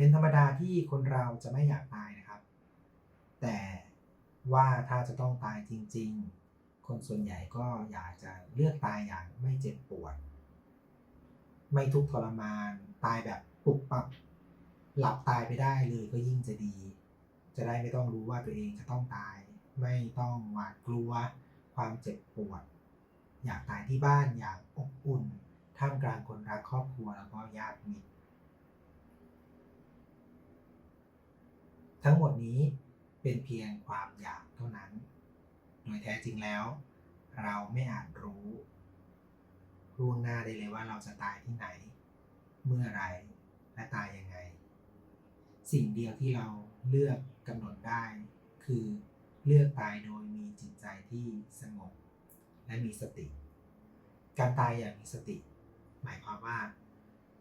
เป็นธรรมดาที่คนเราจะไม่อยากตายนะครับ แต่ว่าถ้าจะต้องตายจริง ๆ คนส่วนใหญ่ก็อยากจะเลือกตายอย่างไม่เจ็บปวด ไม่ทุกข์ทรมานตายแบบปุบปับหลับตายไปได้เลยก็ยิ่งจะดี จะได้ไม่ต้องรู้ว่าตัวเองจะต้องตาย ไม่ต้องหวาดกลัว ความเจ็บปวด อยากตายที่บ้านอย่างอบอุ่น ท่ามกลางคนรักครอบครัวแล้วก็ญาติมิตร ทั้งหมดนี้เป็นเพียงความอยากเท่านั้น โดยแท้จริงแล้ว เราไม่อาจรู้ล่วงหน้าได้เลยว่าเราจะตายที่ไหน เมื่อไรและตายยังไง สิ่งเดียวที่เราเลือกกำหนดได้ คือเลือกตายโดยมีจิตใจที่สงบ และมีสติ การตายอย่างมีสติ หมายความว่า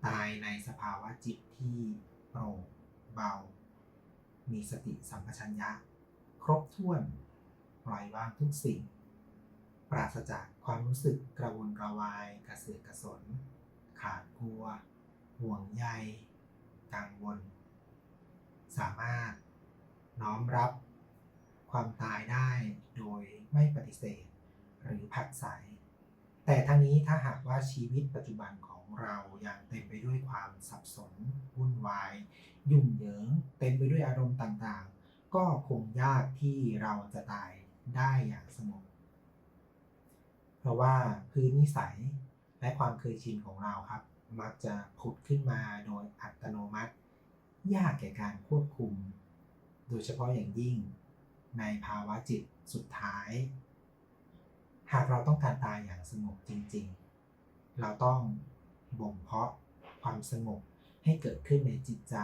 ตายในสภาวะจิตที่โปร่งเบา มีสติสัมปชัญญะ ครบถ้วน ปล่อยวางทุกสิ่ง ปราศจากความรู้สึกกระวนกระวาย กระเสือกกระสน ขาดกลัว ห่วงใย กังวล สามารถน้อมรับ ความตายได้โดยไม่ปฏิเสธ หรือผักใสแต่ทั้งนี้ถ้าหากว่าชีวิตปัจจุบันของเรายังเต็มไปด้วยความสับสนวุ่นวาย ยุ่งเหยิงเต็มไปด้วยอารมณ์ต่างๆ ก็คงยากที่เราจะตายได้อย่างสงบเพราะว่าพื้นนิสัยและความเคยชินของเราครับ มักจะผุดขึ้นมาโดยอัตโนมัติ ยากแก่การควบคุม โดยเฉพาะอย่างยิ่งในภาวะจิตสุดท้าย หากเราต้องการตายอย่างสงบจริงๆ เราต้องบ่มเพาะความสงบ ให้เกิดขึ้นในจิตใจ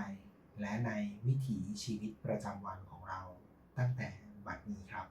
และในวิถีชีวิตประจำวันของเราตั้งแต่บัดนี้ครับ